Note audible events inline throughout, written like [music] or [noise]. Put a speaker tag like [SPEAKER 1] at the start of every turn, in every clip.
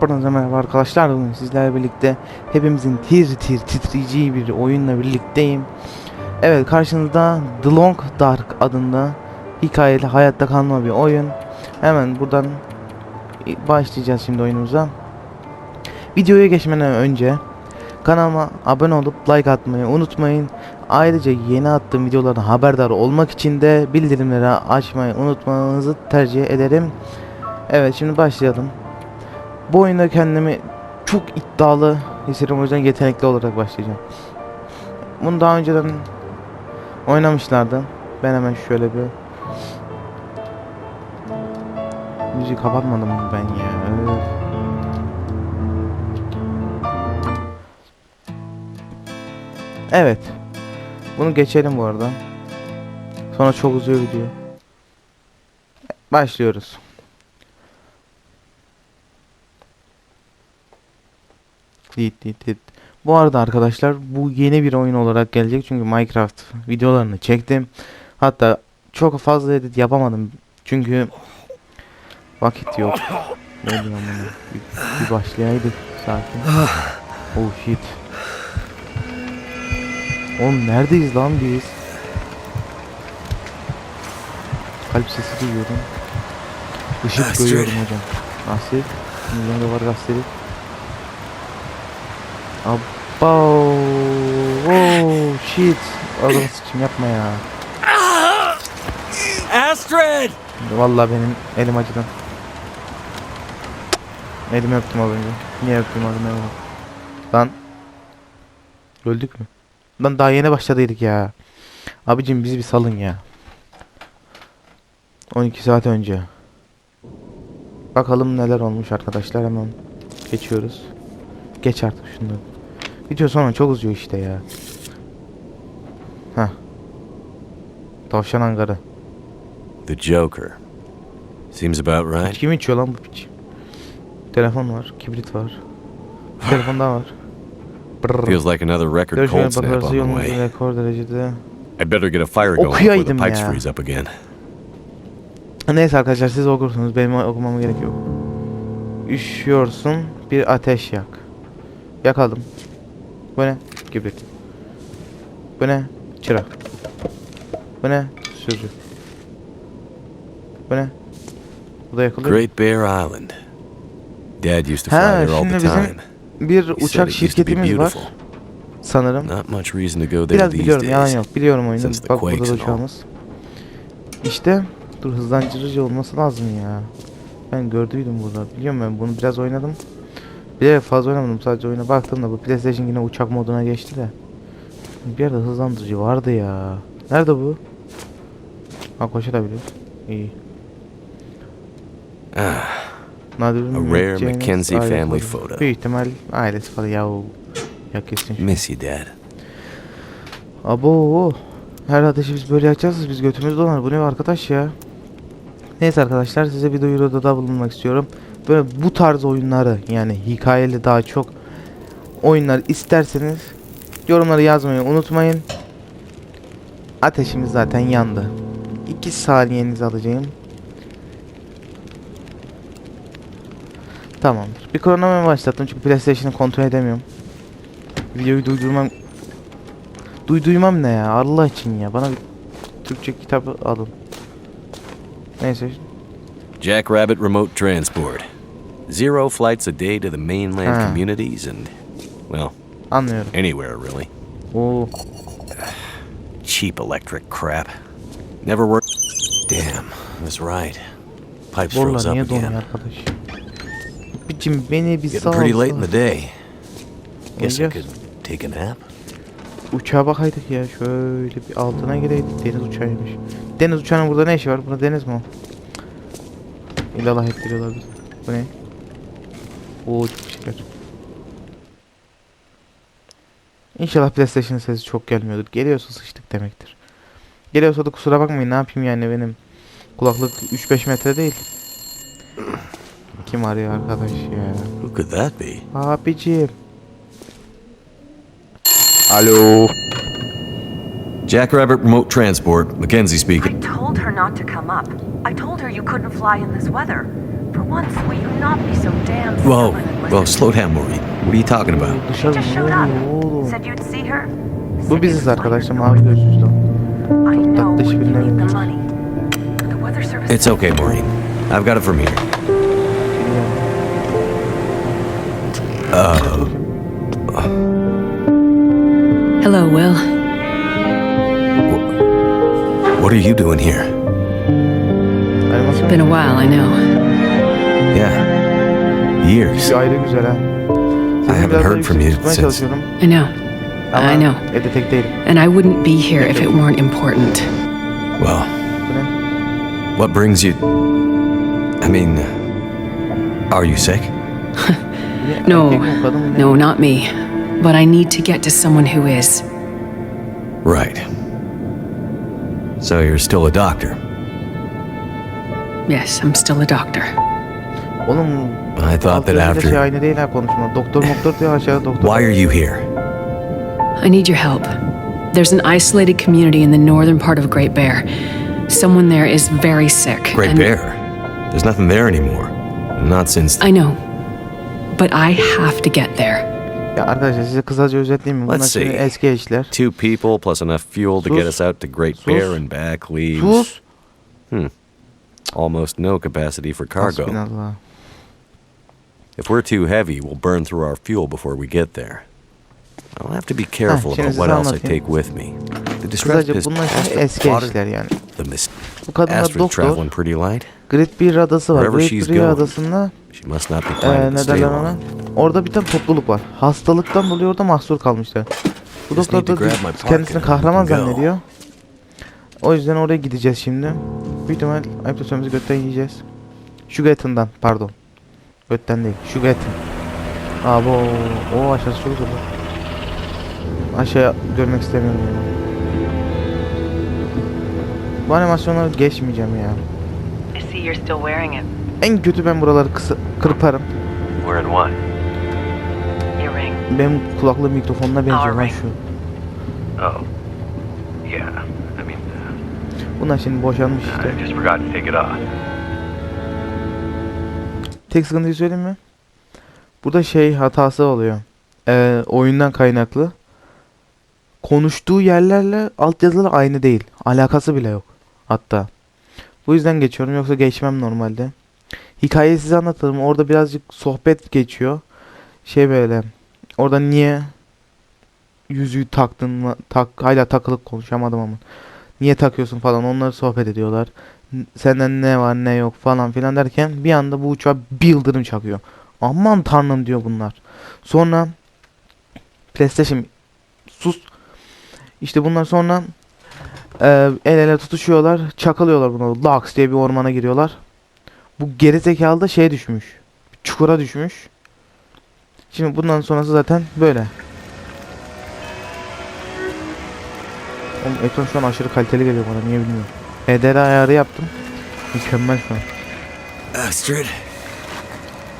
[SPEAKER 1] Hepinize merhaba arkadaşlar bugün sizlerle birlikte hepimizin tir tir titreyeceği bir oyunla birlikteyim. Evet karşınızda The Long Dark adında hikayeli hayatta kalma bir oyun. Hemen buradan başlayacağız şimdi oyunumuza. Videoya geçmeden önce kanalıma abone olup like atmayı unutmayın. Ayrıca yeni attığım videolardan haberdar olmak için de bildirimleri açmayı unutmanızı tercih ederim. Evet şimdi başlayalım. Bu oyunda kendimi çok iddialı hissediyorum o yüzden yetenekli olarak başlayacağım. Bunu daha önceden oynamışlardı. Ben hemen şöyle bir müziği kapatmadım ben ya. Öf. Evet. Bunu geçelim bu arada. Sonra çok uzuyor video. Başlıyoruz. Dit dit dit. Bu arada arkadaşlar bu yeni bir oyun olarak gelecek çünkü Minecraft videolarını çektim. Hatta çok fazla edit yapamadım çünkü vakit yok. Ne diyorum bunu? Bir, bir başlayaydık sakin. Oh shit. Oğlum neredeyiz lan biz? Kalp sesi duyuyorum. Işık görüyorum hocam. Nasıl? Yanında var gazeteli. Abo. Oh shit. Adam sıçım yapma ya.
[SPEAKER 2] Astrid!
[SPEAKER 1] Vallahi benim elim acıdı. Elimi öptüm az önce. Niye öptüm az önce? Lan. Öldük mü? Lan daha yeni başladıydık ya. Abicim bizi bir salın ya. 12 saat önce. Bakalım neler olmuş arkadaşlar hemen geçiyoruz. Geç artık şunları. Video sonra çok uzuyor işte ya. Heh. Tavşan angarı.
[SPEAKER 2] The Joker. Seems about right.
[SPEAKER 1] Kim içiyor lan bu piç? Telefon var, kibrit var. Bir telefon daha var. Brrr.
[SPEAKER 2] Feels like another record cold snap on the way.
[SPEAKER 1] rekor derecede.
[SPEAKER 2] I better get a fire going before the pipes
[SPEAKER 1] ya.
[SPEAKER 2] freeze up again.
[SPEAKER 1] Neyse arkadaşlar siz okursunuz benim okumama gerek yok. Üşüyorsun bir ateş yak. Yakalım. Bu ne? Kibrit. Bu ne? Çırak. Bu ne? Sürü. Bu ne? Bu da yakılıyor.
[SPEAKER 2] Great Bear Island. Dad used to fly there all the
[SPEAKER 1] bizim
[SPEAKER 2] time.
[SPEAKER 1] bir
[SPEAKER 2] He said
[SPEAKER 1] uçak şirketimiz var. Sanırım.
[SPEAKER 2] Not much reason to go there
[SPEAKER 1] Biraz biliyorum yalan yok. Biliyorum oyunu. Bak burada da uçağımız. İşte dur hızlandırıcı olması lazım ya. Ben gördüydüm burada. Biliyorum ben bunu biraz oynadım. Bir de fazla oynamadım sadece oyuna baktım da bu PlayStation yine uçak moduna geçti de. Bir yerde hızlandırıcı vardı ya. Nerede bu? Ha koşabiliyoruz. İyi.
[SPEAKER 2] Ah, A rare Mackenzie family photo.
[SPEAKER 1] Büyük ihtimal ailesi falan ya. Ya kesin. şu-
[SPEAKER 2] miss you, Dad.
[SPEAKER 1] Abo. Her ateşi biz böyle yakacağız. Biz götümüz donar. Bu ne arkadaş ya? Neyse arkadaşlar size bir duyuruda da bulunmak istiyorum. Böyle bu tarz oyunları yani hikayeli daha çok oyunlar isterseniz yorumları yazmayı unutmayın. Ateşimiz zaten yandı. 2 saniyenizi alacağım. Tamamdır. Bir kronometre başlattım çünkü PlayStation'ı kontrol edemiyorum. Videoyu duydurmam Duyduymam ne ya Allah için ya bana bir Türkçe kitabı alın. Neyse
[SPEAKER 2] Jack Rabbit Remote Transport. Zero flights a day to the mainland
[SPEAKER 1] Ah.
[SPEAKER 2] communities and, well,
[SPEAKER 1] anlıyorum.
[SPEAKER 2] anywhere really.
[SPEAKER 1] Oo
[SPEAKER 2] Cheap electric crap. Never worked. Damn, I was right. Pipes froze
[SPEAKER 1] borla
[SPEAKER 2] up
[SPEAKER 1] niye donuyor
[SPEAKER 2] again.
[SPEAKER 1] arkadaş? Bicim beni bir sağ
[SPEAKER 2] Getting pretty late in the day. Guess I
[SPEAKER 1] Oynayacağız.
[SPEAKER 2] could take a nap.
[SPEAKER 1] Uçağa bakaydık ya şöyle bir altına gireydik deniz uçağıymış. Deniz uçağının burada ne işi var? Burada deniz mi o? İllallah hep biliyorlar bizi. Bu ne? Oo çok şeker. İnşallah PlayStation sesi çok gelmiyordur. Geliyorsa sıçtık demektir. Geliyorsa da kusura bakmayın ne yapayım yani benim kulaklık 3-5 metre değil. Kim arıyor arkadaş ya?
[SPEAKER 2] Who could that be?
[SPEAKER 1] Abicim. Alo.
[SPEAKER 2] Jack Rabbit Remote Transport, Mackenzie speaking.
[SPEAKER 3] I
[SPEAKER 2] speaking.
[SPEAKER 3] told her not to come up. I told her you couldn't fly in this weather. For once, will you not be so damn
[SPEAKER 2] Whoa, whoa, slow down, Maureen. What are you talking about?
[SPEAKER 3] She just showed up. Said you'd see her.
[SPEAKER 1] Bu
[SPEAKER 3] Said
[SPEAKER 1] biziz
[SPEAKER 3] you'd
[SPEAKER 1] arkadaşlar
[SPEAKER 3] explain
[SPEAKER 1] mavi
[SPEAKER 3] it for I know
[SPEAKER 1] Tatlış
[SPEAKER 3] when you the money. The weather service.
[SPEAKER 2] It's okay, Maureen. I've got it from here. Uh.
[SPEAKER 4] Hello, Will.
[SPEAKER 2] What are you doing here?
[SPEAKER 1] It's
[SPEAKER 4] Been a while, I know.
[SPEAKER 2] Yeah. Years.
[SPEAKER 1] bir ayrı güzel ha.
[SPEAKER 2] I haven't
[SPEAKER 1] biraz daha
[SPEAKER 2] heard from you
[SPEAKER 1] tutmaya
[SPEAKER 2] since-
[SPEAKER 1] çalışıyorum.
[SPEAKER 4] I know.
[SPEAKER 1] Ama
[SPEAKER 4] I know.
[SPEAKER 1] evde tek değilim.
[SPEAKER 4] And I wouldn't be here if it weren't important.
[SPEAKER 2] Well,
[SPEAKER 1] Bu
[SPEAKER 2] what brings you. I mean, uh, are you sick?
[SPEAKER 1] Bir [laughs]
[SPEAKER 4] No,
[SPEAKER 1] erkek mi, kadın mı, ne?
[SPEAKER 4] no, not me. But I need to get to someone who is.
[SPEAKER 2] Right. So you're still a doctor.
[SPEAKER 4] Yes, I'm still a doctor.
[SPEAKER 1] Oğlum
[SPEAKER 2] I thought that
[SPEAKER 1] alt yazıyla şey
[SPEAKER 2] after.
[SPEAKER 1] aynı değil ha konuşma. Doktor doktor diyor aşağıda doktor.
[SPEAKER 2] Why are you here?
[SPEAKER 4] I need your help. There's an isolated community in the northern part of Great Bear. Someone there is very sick.
[SPEAKER 2] Great
[SPEAKER 4] and-
[SPEAKER 2] Bear. There's nothing there anymore. Not since.
[SPEAKER 4] I know. But I have to get there.
[SPEAKER 1] Ya arkadaşlar size kısaca özetleyeyim mi? Bunlar
[SPEAKER 2] Let's
[SPEAKER 1] şimdi
[SPEAKER 2] see.
[SPEAKER 1] eski eşler.
[SPEAKER 2] Two people plus enough fuel to get
[SPEAKER 1] Sus.
[SPEAKER 2] us out to Great
[SPEAKER 1] Sus.
[SPEAKER 2] Bear and back leaves
[SPEAKER 1] Sus. Hmm.
[SPEAKER 2] almost no capacity for cargo.
[SPEAKER 1] Hasbinallah.
[SPEAKER 2] If we're too heavy, we'll burn through our fuel before we get there. I'll have to be careful
[SPEAKER 1] şimdi
[SPEAKER 2] about
[SPEAKER 1] size
[SPEAKER 2] what else I
[SPEAKER 1] anlatayım.
[SPEAKER 2] take with me. The distress
[SPEAKER 1] Kısaca
[SPEAKER 2] pist
[SPEAKER 1] bunlar şimdi
[SPEAKER 2] to
[SPEAKER 1] eski eşler yani.
[SPEAKER 2] the mis-
[SPEAKER 1] Bu kadınlar
[SPEAKER 2] Astrid's
[SPEAKER 1] doktor.
[SPEAKER 2] traveling pretty light.
[SPEAKER 1] Great Bear adası var. Bear
[SPEAKER 2] going.
[SPEAKER 1] adasında
[SPEAKER 2] to
[SPEAKER 1] ne derler ona? Orada bir tane topluluk var. Hastalıktan dolayı orada mahsur kalmışlar. Bu doktor
[SPEAKER 2] to
[SPEAKER 1] da kendisini kahraman zannediyor. O yüzden oraya gideceğiz şimdi. Büyük ihtimal ayıp sözümüzü götten yiyeceğiz. Sugar etinden pardon. Götten değil. Sugar eti. Abi o, o aşağısı çok zor. Aşağı görmek istemiyorum. Bu animasyonları geçmeyeceğim ya.
[SPEAKER 3] You're still wearing it.
[SPEAKER 1] En kötü ben buraları kısa, kırparım.
[SPEAKER 2] Wearing what?
[SPEAKER 3] Your ring.
[SPEAKER 1] Benim kulaklı mikrofonuna benziyor lan şu.
[SPEAKER 5] Oh. Yeah. I mean,
[SPEAKER 1] Bunlar şimdi boşanmış işte.
[SPEAKER 5] I just forgot to take it off.
[SPEAKER 1] Tek sıkıntıyı söyleyeyim mi? Burada şey hatası oluyor. Ee, oyundan kaynaklı. Konuştuğu yerlerle altyazılar aynı değil. Alakası bile yok. Hatta. Bu yüzden geçiyorum yoksa geçmem normalde. Hikayeyi size anlatırım. Orada birazcık sohbet geçiyor. Şey böyle. Orada niye yüzüğü taktın? Tak, hala takılıp konuşamadım ama. Niye takıyorsun falan onları sohbet ediyorlar. Senden ne var ne yok falan filan derken bir anda bu uçağa bir yıldırım çakıyor. Aman tanrım diyor bunlar. Sonra PlayStation sus. İşte bunlar sonra e, el ele tutuşuyorlar. Çakalıyorlar buna. Laks diye bir ormana giriyorlar. Bu geri zekalı da şeye düşmüş. Çukura düşmüş. Şimdi bundan sonrası zaten böyle. Oğlum ekran şu an aşırı kaliteli geliyor bana niye bilmiyorum. HDR ayarı yaptım. Mükemmel şu an.
[SPEAKER 2] Astrid.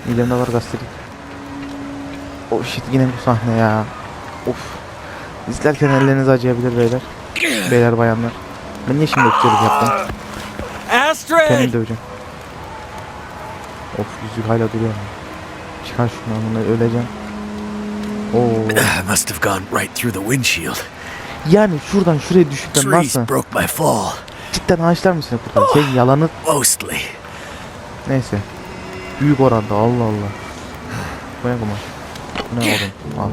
[SPEAKER 1] Midemde var gazeteli. Oh shit yine bu sahne ya. Of. İzlerken elleriniz acıyabilir beyler. Beyler bayanlar. Ben niye şimdi öpücülük yaptım? Kendimi
[SPEAKER 2] Astrid!
[SPEAKER 1] döveceğim. Of yüzük hala duruyor. Çıkar şunu amına öleceğim. Oo. [coughs]
[SPEAKER 2] Must have gone right through the windshield.
[SPEAKER 1] Yani şuradan şuraya düşükten
[SPEAKER 2] Trees
[SPEAKER 1] nasıl?
[SPEAKER 2] broke my fall.
[SPEAKER 1] Cidden ağaçlar mı seni kurtardı? Şey yalanı
[SPEAKER 2] Mostly.
[SPEAKER 1] neyse. Büyük oranda Allah Allah. Bu ne kumaş? Bu ne oğlum? Al.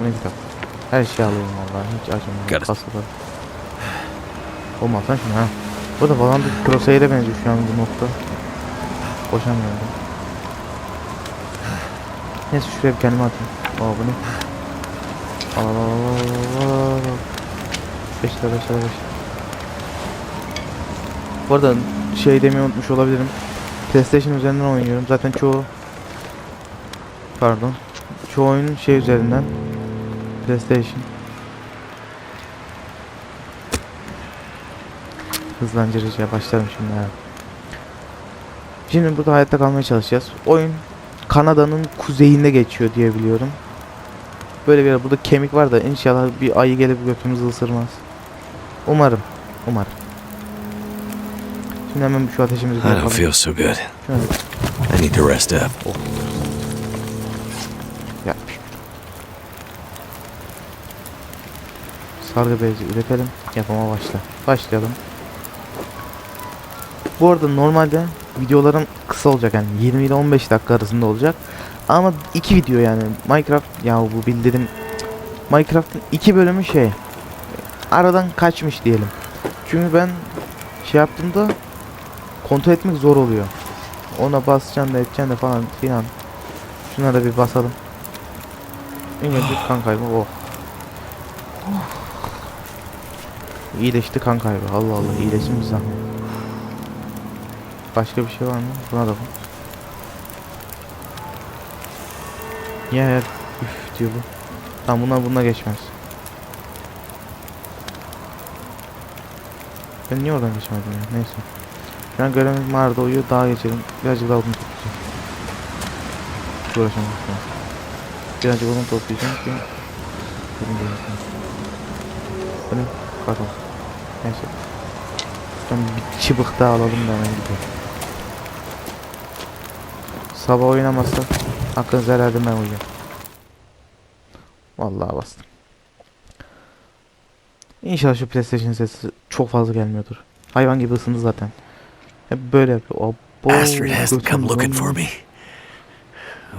[SPEAKER 1] Bu ne kitap? Her şeyi alıyorum vallahi hiç
[SPEAKER 2] it.
[SPEAKER 1] Kasalar. Oğlum alsana şunu ha. Bu da falan bir Crosshair'e benziyor şu an bu nokta. Koşamıyorum. Neyse şuraya bir kendime atayım. Aa bu ne? Al al al al al al al. 5 lira 5 lira 5 Bu arada şey demeyi unutmuş olabilirim. PlayStation üzerinden oynuyorum. Zaten çoğu pardon. Çoğu oyun şey üzerinden. PlayStation. Hızlandırıcıya başlarım şimdi ya. Şimdi burada hayatta kalmaya çalışacağız. Oyun Kanada'nın kuzeyinde geçiyor diye biliyorum. Böyle bir yer. Burada kemik var da inşallah bir ayı gelip götümüzü ısırmaz. Umarım. Umarım. Şimdi hemen şu ateşimizi
[SPEAKER 2] I don't feel so good. I need to rest up.
[SPEAKER 1] Sargı bezi üretelim. Yapıma başla. Başlayalım. Bu arada normalde videolarım kısa olacak yani 20 ile 15 dakika arasında olacak. Ama iki video yani Minecraft ya bu bildirim Minecraft'ın iki bölümü şey aradan kaçmış diyelim. Çünkü ben şey yaptığımda kontrol etmek zor oluyor. Ona basacaksın da edeceksin de falan filan. Şuna da bir basalım. Önce kan kaybı oh. İyileşti kan kaybı. Allah Allah iyileşsin bir zahmet. Başka bir şey var mı? Buna da bak. Ya ya üf diyor bu. Tamam bunlar bununla geçmez. Ben niye oradan geçmedim ya? Neyse. Şu an görevimiz mağarada uyuyor. Daha geçelim. Birazcık daha odun toplayacağım. Hiç uğraşamam şu. Birazcık odun toplayacağım ki. Odun Pardon. Neyse. Ben bir çıbık daha alalım da hemen gidelim. Sabah oynamazsak hakkınızı edin ben uyuyacağım. Vallahi bastım. İnşallah şu PlayStation sesi çok fazla gelmiyordur. Hayvan gibi ısındı zaten. Hep böyle yapıyor.
[SPEAKER 2] Astrid hasn't come looking for me.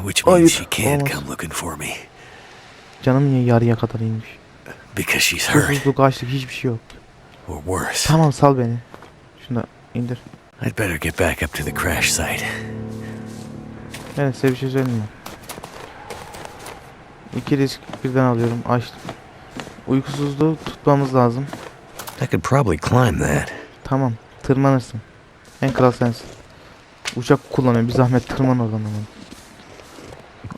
[SPEAKER 2] Which means she can't come looking for me.
[SPEAKER 1] Canım niye yarıya kadar inmiş?
[SPEAKER 2] Because she's hurt.
[SPEAKER 1] Susuzluk, açlık hiçbir şey yok.
[SPEAKER 2] Or worse.
[SPEAKER 1] Tamam sal beni. Şunu indir.
[SPEAKER 2] I'd better get back up to the crash site.
[SPEAKER 1] Evet size bir şey söyleyeyim mi? İki risk birden alıyorum. Açlık. Uykusuzluğu tutmamız lazım.
[SPEAKER 2] I could probably climb that.
[SPEAKER 1] Tamam. Tırmanırsın. En kral sensin. Uçak kullanıyor. Bir zahmet tırman oradan hemen.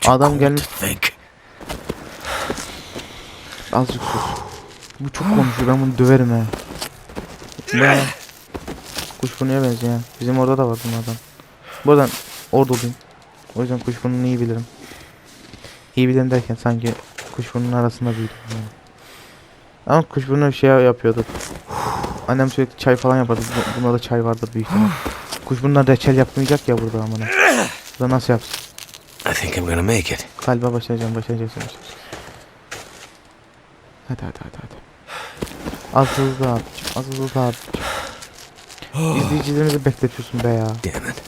[SPEAKER 1] Adam gelmiş.
[SPEAKER 2] think.
[SPEAKER 1] Azıcık sus. Bu çok konuşuyor. Ben bunu döverim he. Ne? Kuşburnu'ya benziyor. Bizim orada da var bunlardan. Buradan orada olayım. O yüzden kuşburnunu iyi bilirim. İyi bilirim derken sanki kuşburnunun arasında büyüdüm yani. Ama kuşburnu şey yapıyordu. Annem sürekli çay falan yapardı. Bu- Bunda da çay vardır büyük ihtimal. Kuşburnundan reçel yapmayacak ya burada amına. Burada nasıl yapsın?
[SPEAKER 2] I think I'm gonna make it.
[SPEAKER 1] Galiba başaracağım, başaracaksın. başaracaksın. Hadi hadi hadi hadi. Az hızlı abi. Az hızlı abi. İzleyicilerimizi bekletiyorsun be ya.
[SPEAKER 2] Damn it.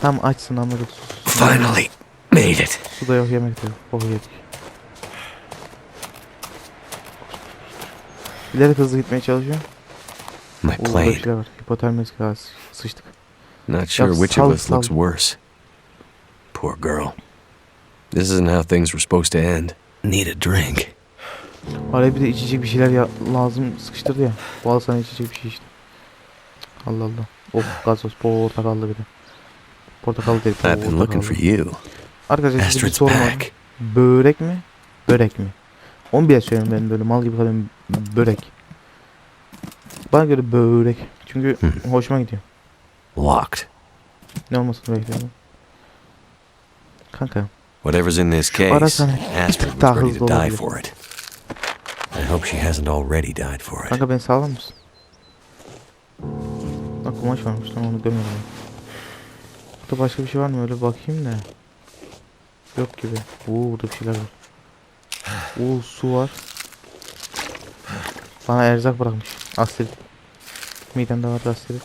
[SPEAKER 1] Tam açsın ama sus.
[SPEAKER 2] Finally made it.
[SPEAKER 1] Su da yok yemek de yok. Oh yedik. Bilerek hızlı gitmeye çalışıyor.
[SPEAKER 2] My plane.
[SPEAKER 1] var. Hipotermik gaz. Sıçtık.
[SPEAKER 2] Not sure which of us looks worse. Poor girl. This isn't how things were supposed to end. Need a drink.
[SPEAKER 1] Araya bir de içecek bir şeyler ya lazım sıkıştırdı ya. Bu al sana içecek bir şey işte. Allah Allah. Oh gazoz portakallı bir de. Portakallı değil.
[SPEAKER 2] I've been looking for you.
[SPEAKER 1] Arkadaşlar size bir sorum var. Börek mi? Börek mi? Onu bile söylüyorum ben böyle mal gibi kalıyorum. Börek. Bana göre börek. Çünkü
[SPEAKER 2] Hmm.
[SPEAKER 1] hoşuma gidiyor.
[SPEAKER 2] Locked.
[SPEAKER 1] Ne olmasını bekliyorum. Kanka.
[SPEAKER 2] Whatever's in this case,
[SPEAKER 1] tık
[SPEAKER 2] was ready to die for it. Hope she hasn't already died for it.
[SPEAKER 1] Kanka beni sağlar mısın? Bak kumaş varmış lan onu görmedim. ben. Burada başka bir şey var mı öyle bakayım da. Yok gibi. Oo burada bir şeyler var. Oo su var. Bana erzak bırakmış. Astrid. Midemde var Astrid.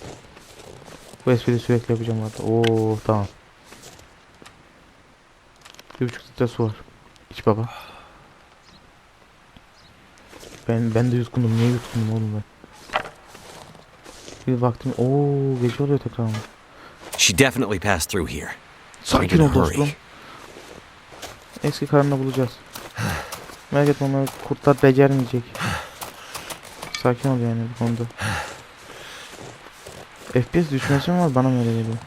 [SPEAKER 1] Bu espriyi sürekli yapacağım artık. Oo tamam. Bir buçuk litre su var. İç baba. Ben ben de yutkundum. Niye yutkundum oğlum ben? Bir baktım. Oo gece oluyor tekrar.
[SPEAKER 2] She definitely passed through here.
[SPEAKER 1] Sakin ol dostum. Eski karını bulacağız. Merak etme onları kurtlar becermeyecek. Sakin ol yani bu konuda. FPS düşmesi mi var bana mı öyle geliyor?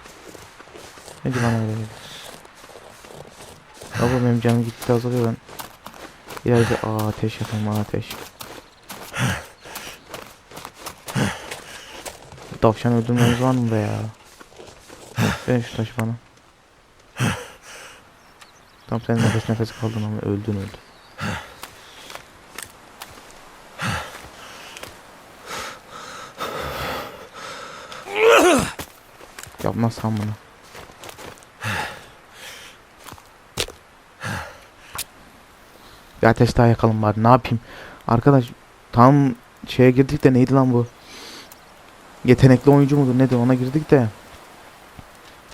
[SPEAKER 1] Bence bana öyle geliyor. Abi benim canım gitti azalıyor ben. İleride ateş yapayım aa ateş. Tavşan öldürmemiz var mı be ya? [sighs] Ver şu taşı bana. Tam sen nefes nefes kaldın ama öldün öldün. Yapmazsam bunu. Bir ateş daha yakalım bari. Ne yapayım? Arkadaş tam şeye girdik de neydi lan bu? Yetenekli oyuncu mudur nedir ona girdik de.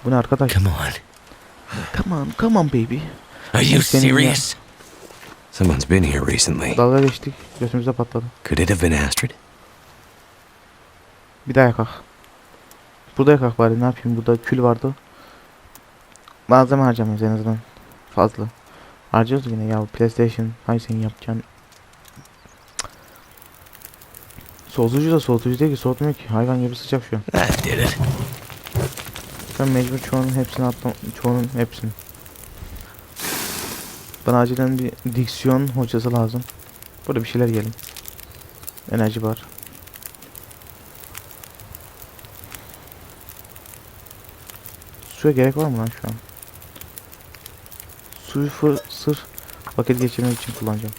[SPEAKER 1] Bu ne arkadaş?
[SPEAKER 2] Come on.
[SPEAKER 1] Come on, come on baby.
[SPEAKER 2] Are you serious? Someone's been here recently.
[SPEAKER 1] Dalga geçtik. Götümüze patladı.
[SPEAKER 2] Could it have been Astrid?
[SPEAKER 1] Bir daha yakak. Burada yakak bari ne yapayım burada kül vardı. Malzeme harcamayız en azından. Fazla. Harcıyoruz yine ya PlayStation. Hay senin yapacağın. Soğutucu da soğutucu değil ki soğutmuyor ki. Hayvan gibi sıcak şu an. [laughs]
[SPEAKER 2] Did it.
[SPEAKER 1] Ben mecbur çoğunun hepsini atlam çoğunun hepsini. Bana acilen bir diksiyon hocası lazım. Burada bir şeyler yiyelim. Enerji var. Suya gerek var mı lan şu an? Suyu sırf vakit geçirmek için kullanacağım.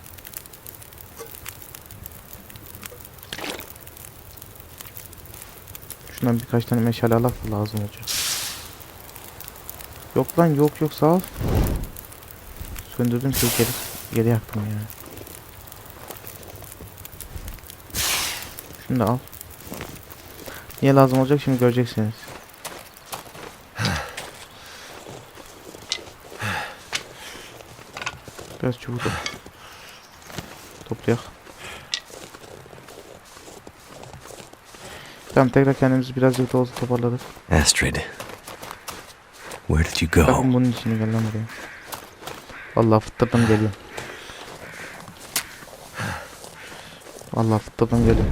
[SPEAKER 1] Şundan birkaç tane meşale alak lazım olacak. Yok lan yok yok sağ ol. Söndürdüm şey geri, geri yaktım ya. Şunu da al. Niye lazım olacak şimdi göreceksiniz. Biraz çubuk da toplayak. Tamam tekrar kendimizi birazcık da olsa toparladık.
[SPEAKER 2] Astrid. Where did you go?
[SPEAKER 1] Bakın bunun içine gel lan buraya. Vallahi fıttırdım geliyor. Vallahi fıttırdım geliyor.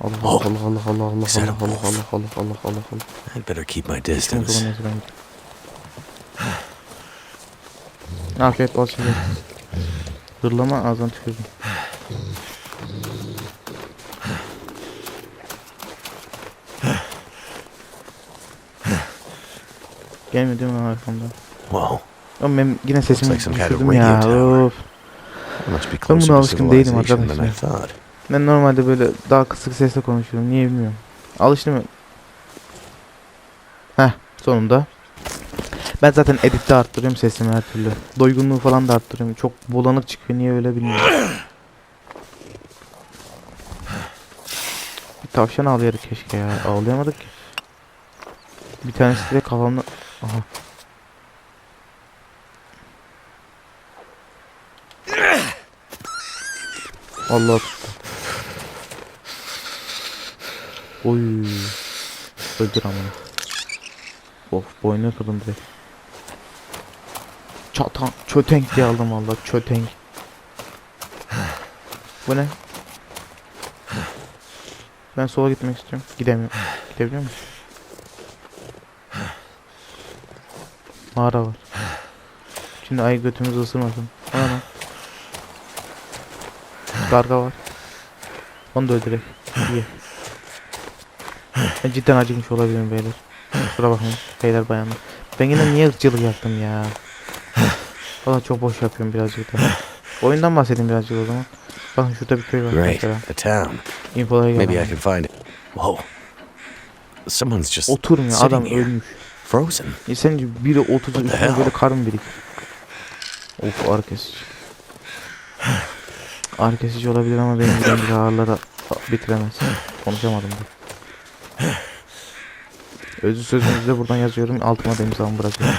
[SPEAKER 1] Allah Allah
[SPEAKER 2] Oh.
[SPEAKER 1] Allah Allah Allah Allah
[SPEAKER 2] Is that a
[SPEAKER 1] Allah Allah Allah
[SPEAKER 2] wolf?
[SPEAKER 1] Allah Allah Allah Allah
[SPEAKER 2] I'd better keep my distance.
[SPEAKER 1] Afiyet şeker. [sighs] Hırlama ağzına tükürdüm. Değil mi arkamda?
[SPEAKER 2] Whoa.
[SPEAKER 1] Ama ben yine sesimi düşürdüm ya. Of.
[SPEAKER 2] I must be
[SPEAKER 1] buna alışkın değilim arkadaşlar. Ben normalde böyle daha kısık sesle konuşuyorum. Niye bilmiyorum. Alıştım mı? Heh sonunda. Ben zaten editte arttırıyorum sesimi her türlü. Doygunluğu falan da arttırıyorum. Çok bulanık çıkıyor. Niye öyle bilmiyorum. Bir tavşan ağlıyorduk keşke ya. Ağlayamadık ki. Bir tanesi de kafamda... Aha. Allah tuttu. Oy. Öldür amına. Of boynuna kırdım direkt. Çatan, çötenk diye aldım valla çötenk. Bu ne? Ben sola gitmek istiyorum. Gidemiyorum. Gidebiliyor musun? Mağara var. Şimdi ay götümüzü ısırmasın. Lan? Karga var. Onu da öldürek. İyi. Ben cidden acıkmış olabilirim beyler. Kusura bakmayın beyler bayanlar. Ben yine niye ırkçılık yaptım ya. Valla çok boş yapıyorum birazcık da. Oyundan bahsedeyim birazcık o zaman. Bakın şurada bir köy var
[SPEAKER 2] Great.
[SPEAKER 1] mesela.
[SPEAKER 2] A town.
[SPEAKER 1] Infolara
[SPEAKER 2] Maybe I
[SPEAKER 1] gel.
[SPEAKER 2] can find it. Whoa. Someone's just
[SPEAKER 1] Oturmuyor
[SPEAKER 2] sitting
[SPEAKER 1] adam
[SPEAKER 2] here.
[SPEAKER 1] ölmüş.
[SPEAKER 2] Frozen.
[SPEAKER 1] E sence biri oturdu
[SPEAKER 2] the
[SPEAKER 1] üstüne
[SPEAKER 2] hell?
[SPEAKER 1] böyle karın birik. Of ağrı kesici. Olabilir ama benim gibi bir ağrıları bitiremez. Konuşamadım da. Özü sözünüzü de buradan yazıyorum. Altıma da imzamı bırakıyorum.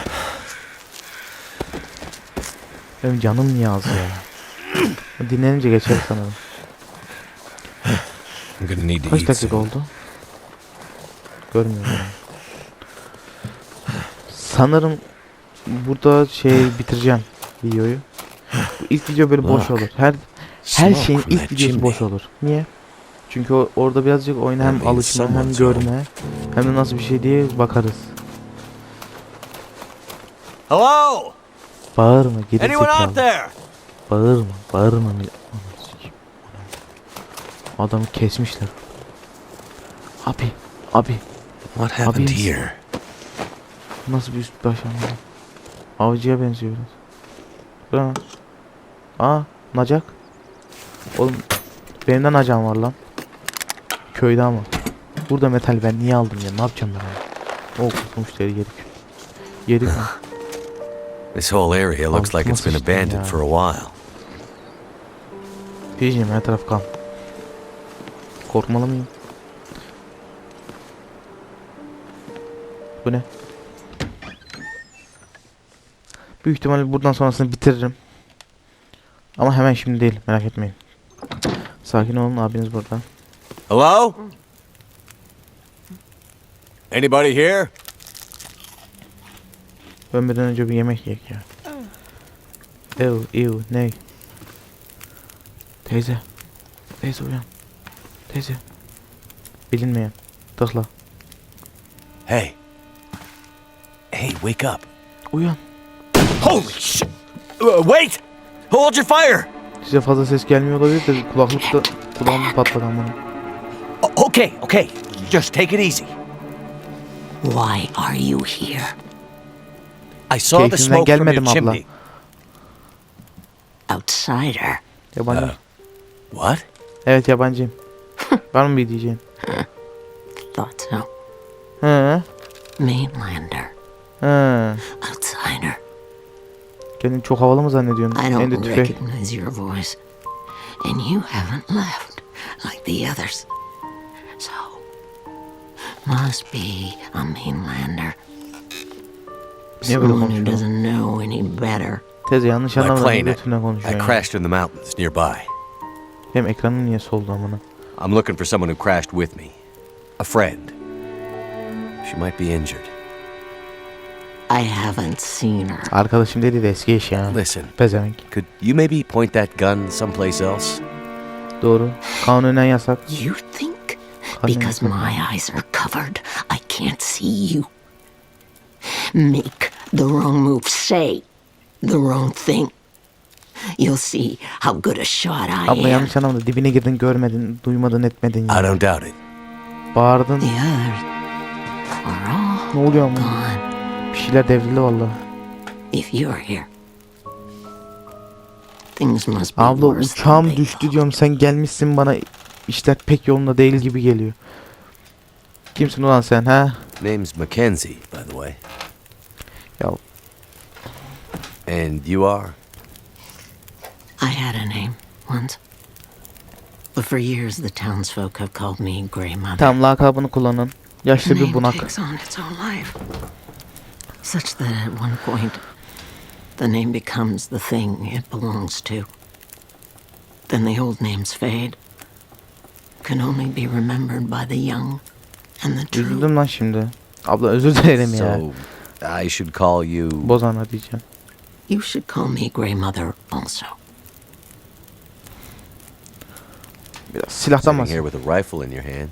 [SPEAKER 1] Benim canım niye az ya? Dinlenince geçer sanırım. Kaç dakika oldu? Görmüyorum. yani. Sanırım burada şey bitireceğim videoyu. Bu ilk video böyle boş olur. Her her
[SPEAKER 2] Smoke
[SPEAKER 1] şeyin ilk videosu boş olur. Niye? Çünkü o- orada birazcık oyuna hem alışma hem görme hem de nasıl bir şey diye bakarız.
[SPEAKER 2] Hello?
[SPEAKER 1] Bağırma geri
[SPEAKER 2] Anyone out
[SPEAKER 1] zekalı.
[SPEAKER 2] there?
[SPEAKER 1] Bağırma, bağırma. Adamı kesmişler. Abi, abi
[SPEAKER 2] What happened
[SPEAKER 1] Abi-
[SPEAKER 2] here?
[SPEAKER 1] Nasıl bir üst baş anlamadım. Avcıya benziyor biraz. Bu ne lan? Aa, nacak. Oğlum, benim de nacam var lan. Köyde ama. Burada metal ben niye aldım ya? Ne yapacağım ben onu? O kurtulmuşlar yedik. Yedik mi? [laughs]
[SPEAKER 2] This whole area looks like it's been abandoned for a while.
[SPEAKER 1] Pijim her taraf kan. Korkmalı mıyım? Bu ne? Büyük ihtimalle buradan sonrasını bitiririm. Ama hemen şimdi değil merak etmeyin. Sakin olun abiniz burada.
[SPEAKER 2] Hello? Anybody here?
[SPEAKER 1] Ölmeden önce bir yemek yiyek ya. Ew, ew, ne? Teyze. Teyze uyan. Teyze. Bilinmeyen. Tıkla.
[SPEAKER 2] Hey. Hey, wake up.
[SPEAKER 1] Uyan.
[SPEAKER 2] Holy shit! Uh, wait! Hold your fire!
[SPEAKER 1] Size fazla ses gelmiyor olabilir de kulaklıkta kulağım patladı ama.
[SPEAKER 2] Okay, okay. Just take it easy.
[SPEAKER 6] Why are you here?
[SPEAKER 2] I saw the smoke from your chimney.
[SPEAKER 6] Outsider.
[SPEAKER 1] Yabancı.
[SPEAKER 2] What?
[SPEAKER 1] Evet yabancıyım. [laughs] Var mı bir diyeceğin?
[SPEAKER 6] Thought so.
[SPEAKER 1] He.
[SPEAKER 6] Mainlander.
[SPEAKER 1] He.
[SPEAKER 6] Outsider.
[SPEAKER 1] Kendini çok havalı mı zannediyorsun?
[SPEAKER 6] I
[SPEAKER 1] Elinde
[SPEAKER 6] don't
[SPEAKER 1] tüfek.
[SPEAKER 6] recognize your voice. And you haven't left like the others. So, must be a mainlander.
[SPEAKER 1] Niye böyle
[SPEAKER 6] Someone who doesn't know any better.
[SPEAKER 1] Teyze yanlış
[SPEAKER 2] My
[SPEAKER 1] anlamadan
[SPEAKER 2] plane.
[SPEAKER 1] götünden
[SPEAKER 2] I
[SPEAKER 1] konuşuyor. ya.
[SPEAKER 2] crashed in the mountains nearby.
[SPEAKER 1] Hem ekranın niye soldu amına?
[SPEAKER 2] I'm looking for someone who crashed with me. A friend. She might be injured.
[SPEAKER 6] I haven't seen her.
[SPEAKER 1] Arkadaşım dedi de eski eş ya.
[SPEAKER 2] Listen,
[SPEAKER 1] Pezevenk.
[SPEAKER 2] could you maybe point that gun someplace else?
[SPEAKER 1] Doğru. Kanunen yasak.
[SPEAKER 6] You think
[SPEAKER 1] Kanunen
[SPEAKER 6] because
[SPEAKER 1] yasak.
[SPEAKER 6] my eyes are covered, I can't see you. Make the wrong move, say the wrong thing. You'll see how good a shot I
[SPEAKER 1] Abla
[SPEAKER 6] am.
[SPEAKER 1] yanlış anlamadı. Dibine girdin görmedin, duymadın etmedin
[SPEAKER 2] I don't doubt it.
[SPEAKER 1] Bağırdın.
[SPEAKER 6] The others are all
[SPEAKER 1] Ne oluyor ama?
[SPEAKER 6] gone.
[SPEAKER 1] Bir şeyler devrildi valla.
[SPEAKER 6] If you're here, things must be
[SPEAKER 1] Abla
[SPEAKER 6] worse than
[SPEAKER 1] uçağım düştü diyorum sen gelmişsin bana işler pek yolunda değil gibi geliyor. Kimsin ulan sen ha?
[SPEAKER 2] Name's Mackenzie, by the way.
[SPEAKER 1] Ya
[SPEAKER 2] And you are?
[SPEAKER 6] I had a name once. But for years, the townsfolk have called me Grey Mother.
[SPEAKER 1] tam lakabını kullanın. Yaşlı bir bunak.
[SPEAKER 6] Such that at one point, the name becomes the thing it belongs to. Then the old names fade, can only be remembered by the young and the true.
[SPEAKER 1] Üzüldüm lan şimdi. Abla özür dilerim ya.
[SPEAKER 2] So I should call you.
[SPEAKER 1] Bozana diyeceğim.
[SPEAKER 6] You should call me Grey Mother also.
[SPEAKER 1] Biraz silahtan
[SPEAKER 2] Sitting here with a rifle in your hand.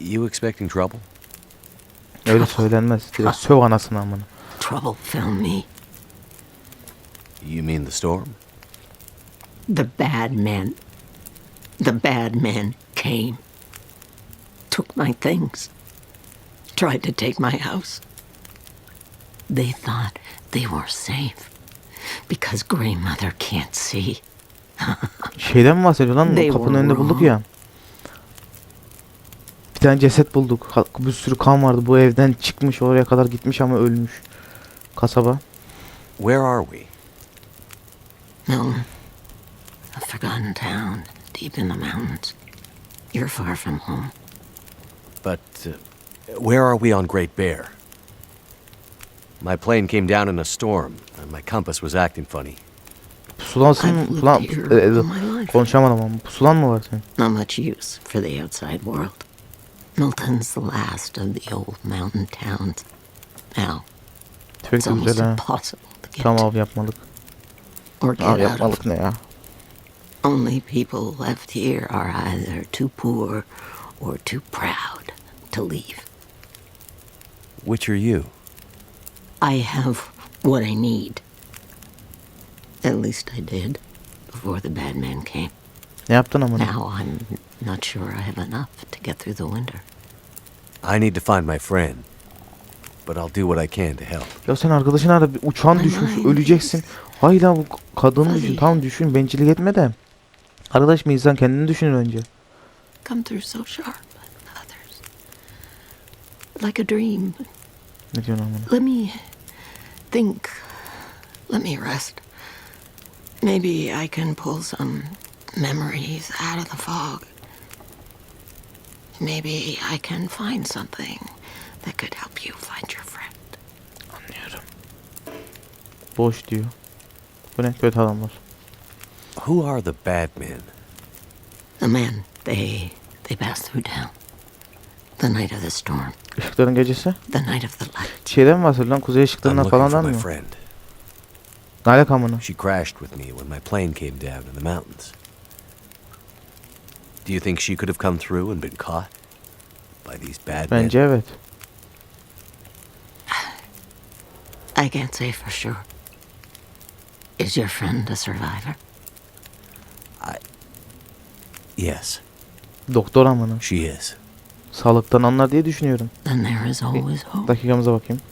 [SPEAKER 2] You expecting trouble?
[SPEAKER 1] Öyle söylenmez. Direkt söv anasını amına.
[SPEAKER 6] Trouble found me.
[SPEAKER 2] You mean the storm?
[SPEAKER 6] The bad men. The bad men came. Took my things. Tried to take my house. They thought they were safe. Because Grey Mother can't see. [laughs]
[SPEAKER 1] Şeyden mi bahsediyor lan?
[SPEAKER 6] They
[SPEAKER 1] Kapının
[SPEAKER 6] were
[SPEAKER 1] önünde bulduk ya. Tane ceset bulduk. Bir sürü kan vardı. Bu evden çıkmış oraya kadar gitmiş ama ölmüş. Kasaba.
[SPEAKER 2] Where are we?
[SPEAKER 6] Milton. A forgotten town deep in the mountains. You're far from home.
[SPEAKER 2] But uh, where are we on Great Bear? My plane came down in a storm, and my compass was acting funny.
[SPEAKER 6] I've lived
[SPEAKER 1] pusulan e, e, konuşamadım ama pusulan mı var senin?
[SPEAKER 6] Not much use for the outside world. Milton's the last of the old mountain towns. Now,
[SPEAKER 1] Tüfek
[SPEAKER 6] it's almost
[SPEAKER 1] güzel ha.
[SPEAKER 6] impossible to get
[SPEAKER 1] Tam
[SPEAKER 6] to
[SPEAKER 1] av yapmalık.
[SPEAKER 6] or get
[SPEAKER 1] Av
[SPEAKER 6] out of.
[SPEAKER 1] yapmalık ne ya?
[SPEAKER 6] Only people left here are either too poor or too proud to leave.
[SPEAKER 2] Which are you?
[SPEAKER 6] I have what I need. At least I did before the bad man came.
[SPEAKER 1] Ne yaptın amına?
[SPEAKER 6] Now I'm not sure I have enough to get through the winter.
[SPEAKER 2] I need to find my friend, but I'll do what I can to help.
[SPEAKER 1] Ya sen arkadaşın arada bir uçağın düşmüş öleceksin. Hayla bu kadını düşün. Tamam düşün bencillik etme de. Arkadaş mı insan kendini düşünür önce.
[SPEAKER 6] Come through so sharp, others. like a dream.
[SPEAKER 1] Ne diyorsun amına?
[SPEAKER 6] Let me think. Let me rest. Maybe I can pull some memories out of the fog. Maybe I can find something that could help you find your friend.
[SPEAKER 1] Anlıyorum. Boş diyor. Bu ne? Kötü adamlar.
[SPEAKER 2] Who are the bad men?
[SPEAKER 6] The men they they passed through town. The night of the storm.
[SPEAKER 1] Işıkların gecesi.
[SPEAKER 6] The night of the light.
[SPEAKER 1] Şeyden mi bahsediyor lan? Kuzey ışıklarından falandan
[SPEAKER 2] my
[SPEAKER 1] mı?
[SPEAKER 2] friend.
[SPEAKER 1] Ne alaka amına?
[SPEAKER 2] She crashed with me when my plane came down in the mountains. Do you think she could have come through and been caught by these bad men?
[SPEAKER 1] Bence evet.
[SPEAKER 6] I can't say for sure. Is your friend a survivor?
[SPEAKER 2] Yes,
[SPEAKER 1] Doktor amına.
[SPEAKER 2] she is.
[SPEAKER 1] Sağlıktan anlar diye düşünüyorum.
[SPEAKER 6] Then there is always hope.
[SPEAKER 1] Dakikamıza bakayım.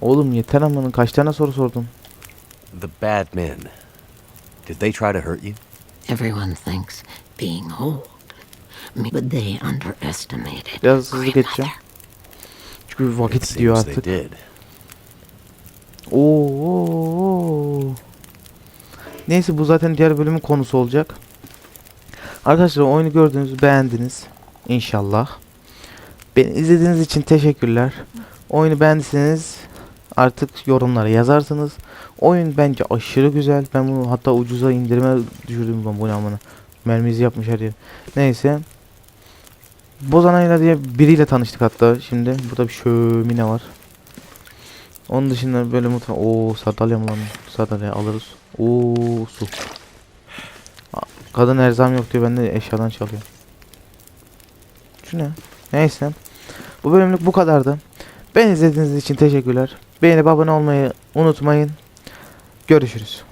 [SPEAKER 1] Oğlum yeter amına. Kaç tane soru sordun?
[SPEAKER 2] The bad men. Did they try to hurt you?
[SPEAKER 6] Everyone thinks being old, but they underestimated
[SPEAKER 1] Biraz hızlı geçeceğim. Çünkü
[SPEAKER 2] It
[SPEAKER 1] vakit
[SPEAKER 2] they
[SPEAKER 1] artık. oo. Neyse bu zaten diğer bölümün konusu olacak. Arkadaşlar oyunu gördünüz, beğendiniz. İnşallah. Beni izlediğiniz için teşekkürler. Oyunu beğendiyseniz artık yorumlara yazarsınız. Oyun bence aşırı güzel. Ben bunu hatta ucuza indirime düşürdüm ben bu ne amına. Mermizi yapmış her yer. Neyse. Bozanayla diye biriyle tanıştık hatta şimdi. Burada bir şömine var. Onun dışında böyle mutfağı... Oo sardalya mı lan? Sardalya alırız. Oo su. Kadın erzam yok diyor ben de eşyadan çalıyorum. Şu ne? Neyse. Bu bölümlük bu kadardı. Ben izlediğiniz için teşekkürler. Beğenip abone olmayı unutmayın. Görüşürüz.